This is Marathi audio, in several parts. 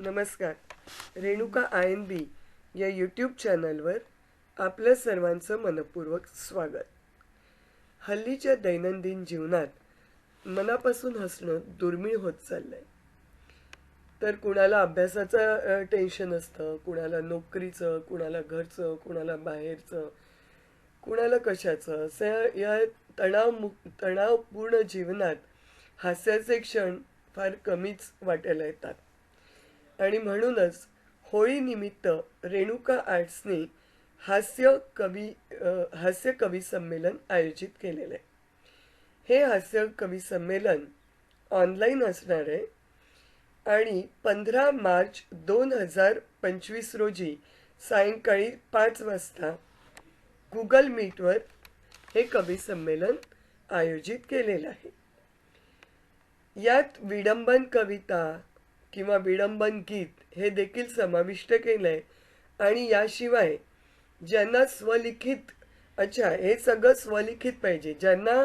नमस्कार. रेणुका आय एन बी या यूट्यूब चॅनलवर आपलं सर्वांचं मनपूर्वक स्वागत. हल्लीच्या दैनंदिन जीवनात मनापासून हसणं दुर्मिळ होत चाललं आहे तर कुणाला अभ्यासाचं टेन्शन असतं कुणाला नोकरीचं कुणाला घरचं कुणाला बाहेरचं कुणाला कशाचं असं या तणाव तणावपूर्ण जीवनात हास्याचे क्षण फार कमीच वाटायला येतात. आणि म्हणूनच होळीनिमित्त रेणुका आर्ट्सने हास्य कवी हास्य कवी संमेलन आयोजित केलेलं आहे. हे हास्य कवी संमेलन ऑनलाईन असणार आहे आणि पंधरा मार्च दोन हजार पंचवीस रोजी सायंकाळी पाच वाजता गुगल मीटवर हे कवी संमेलन आयोजित केलेलं आहे. यात विडंबन कविता किंवा विडंबन गीत हे देखील समाविष्ट केलं आहे आणि याशिवाय ज्यांना स्वलिखित अच्छा हे सगळं स्वलिखित पाहिजे. ज्यांना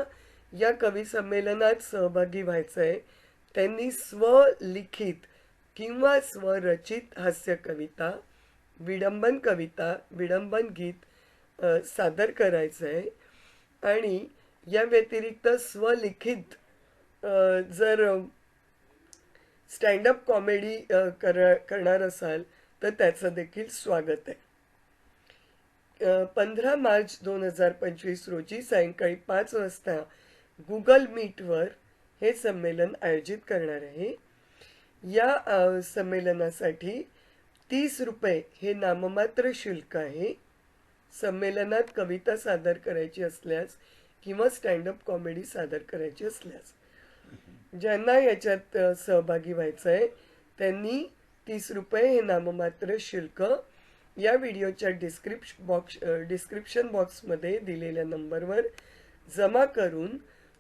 या कवी संमेलनात सहभागी व्हायचं आहे त्यांनी स्वलिखित किंवा स्वरचित हास्य कविता विडंबन कविता विडंबन गीत सादर करायचं आहे आणि या व्यतिरिक्त स्वलिखित जर स्टँडअप कॉमेडी कर करणार असाल तर त्याचं देखील स्वागत आहे. पंधरा मार्च दोन हजार पंचवीस रोजी सायंकाळी पाच वाजता गुगल मीटवर हे संमेलन आयोजित करणार आहे. या संमेलनासाठी तीस रुपये हे नाममात्र शुल्क आहे. संमेलनात कविता सादर करायची असल्यास किंवा स्टँडअप कॉमेडी सादर करायची असल्यास. ज्यांना याच्यात सहभागी व्हायचं आहे त्यांनी तीस रुपये हे नाममात्र शुल्क या व्हिडिओच्या डिस्क्रिप्श बॉक्स डिस्क्रिप्शन बॉक्समध्ये दिलेल्या नंबरवर जमा करून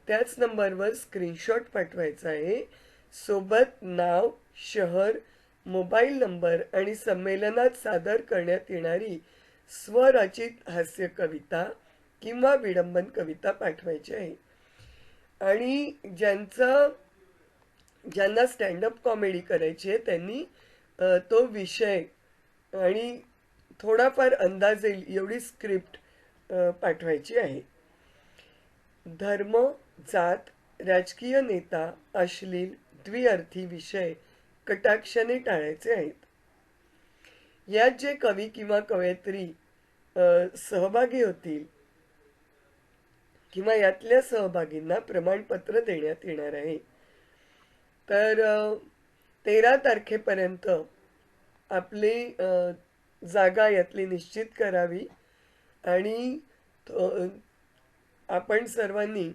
त्याच नंबरवर स्क्रीनशॉट पाठवायचा आहे. सोबत नाव शहर मोबाईल नंबर आणि संमेलनात सादर करण्यात येणारी स्वरचित हास्य कविता किंवा विडंबन कविता पाठवायची आहे. आणि ज्यांचं ज्यांना स्टँडअप कॉमेडी करायची आहे त्यांनी तो विषय आणि थोडाफार अंदाज येईल एवढी स्क्रिप्ट पाठवायची आहे. धर्म जात राजकीय नेता अश्लील द्विअर्थी विषय कटाक्षाने टाळायचे आहेत. यात जे कवी किंवा कवयित्री सहभागी होतील किंवा यातल्या सहभागींना प्रमाणपत्र देण्यात येणार आहे. तर तेरा तारखेपर्यंत आपली जागा यातली निश्चित करावी आणि आपण सर्वांनी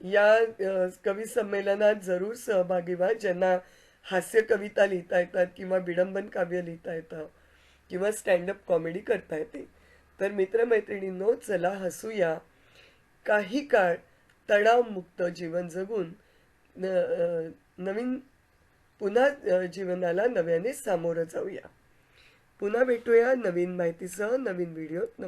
या कवी संमेलनात जरूर सहभागी व्हा ज्यांना हास्य कविता लिहिता येतात किंवा विडंबन काव्य लिहिता येतं किंवा स्टँडअप कॉमेडी करता येते. तर मित्रमैत्रिणींनो चला हसूया. काही काळ तणावमुक्त जीवन जगून न नवीन पुन्हा जीवनाला नव्याने सामोरं जाऊया. पुन्हा भेटूया नवीन माहितीसह नवीन व्हिडिओत.